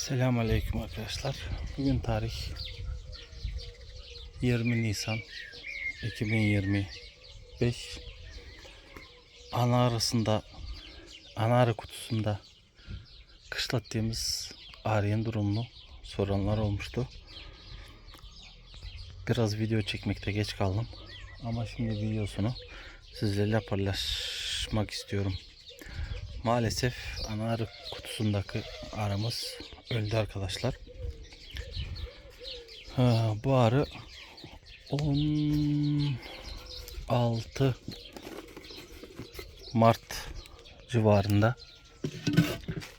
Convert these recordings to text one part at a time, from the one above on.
Selamun Aleyküm arkadaşlar. Bugün tarih 20 Nisan 2025. Ana arasında ana arı kutusunda kışlattığımız arıyan durumunu soranlar olmuştu. Biraz video çekmekte geç kaldım. Ama şimdi videosunu sizlerle paylaşmak istiyorum. Maalesef ana arı kutusundaki arımız öldü arkadaşlar. Ha, bu arı 16 Mart civarında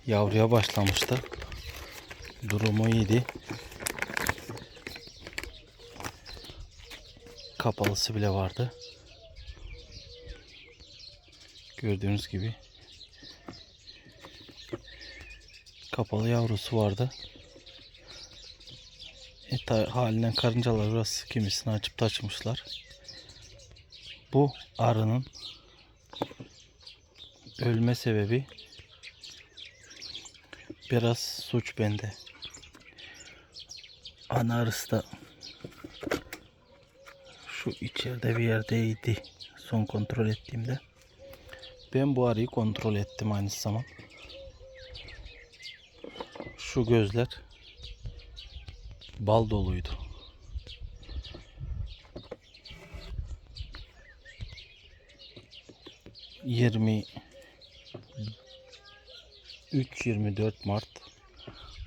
yavruya başlamıştı. Durumu iyiydi. Kapalısı bile vardı. Gördüğünüz gibi kapalı yavrusu vardı. E, ta- halinden karıncalar biraz kimisini açıp da açmışlar. Bu arının ölme sebebi biraz suç bende. Ana arısı da şu içeride bir yerdeydi son kontrol ettiğimde. Ben bu arıyı kontrol ettim aynı zaman. Şu gözler bal doluydu. Yirmi 3-24 Mart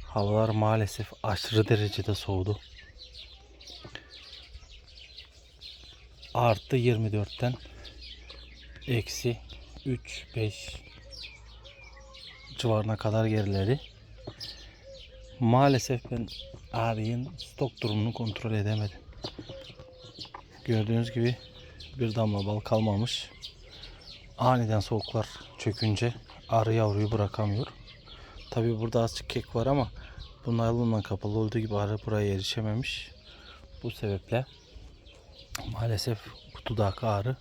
havalar maalesef aşırı derecede soğudu. Artı 24'ten eksi 3-5 civarına kadar geriledi. Maalesef ben arıyın stok durumunu kontrol edemedim. Gördüğünüz gibi bir damla bal kalmamış. Aniden soğuklar çökünce arı yavruyu bırakamıyor. Tabi burada azıcık kek var ama bu naylonla kapalı olduğu gibi arı buraya erişememiş. Bu sebeple maalesef kutudaki arı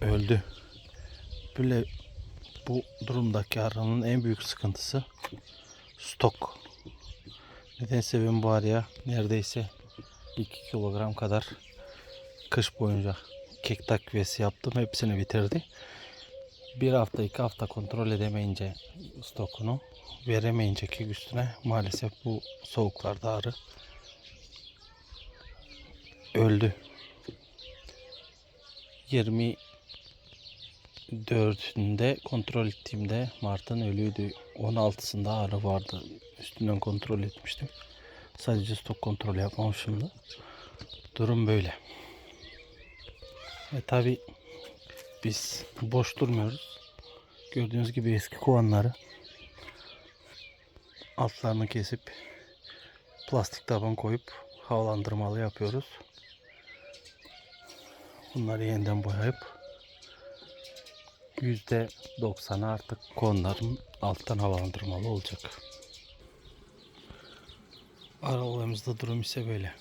öldü. Böyle bu durumdaki arının en büyük sıkıntısı stok. Nedense ben bu araya neredeyse 2 kilogram kadar kış boyunca kek takviyesi yaptım. Hepsini bitirdi. Bir hafta iki hafta kontrol edemeyince stokunu veremeyince kek üstüne maalesef bu soğuklarda arı öldü. 20 dördünde kontrol ettiğimde Mart'ın ölüydü. 16'sında arı vardı. Üstünden kontrol etmiştim. Sadece stok kontrol yapmamışımdı. Durum böyle. E tabi biz boş durmuyoruz. Gördüğünüz gibi eski kovanları altlarını kesip plastik taban koyup havalandırmalı yapıyoruz. Bunları yeniden boyayıp %90'ı artık konuların alttan havalandırmalı olacak. Aralığımızda durum ise böyle.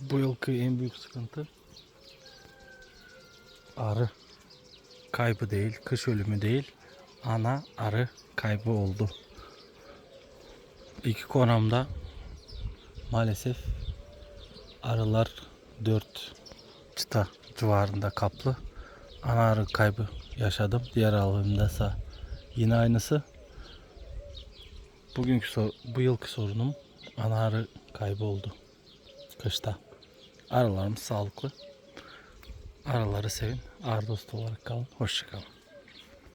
Bu yılki en büyük sıkıntı arı kaybı değil, kış ölümü değil, ana arı kaybı oldu. İki konamda maalesef arılar 4 çıta civarında kaplı. Ana arı kaybı yaşadım. Diğer alımda ise yine aynısı. Bugünkü sor- bu yılki sorunum ana arı kaybı oldu. Kışta. Arılarımız sağlıklı. Arıları sevin. Arı dostu olarak kalın. Hoşçakalın.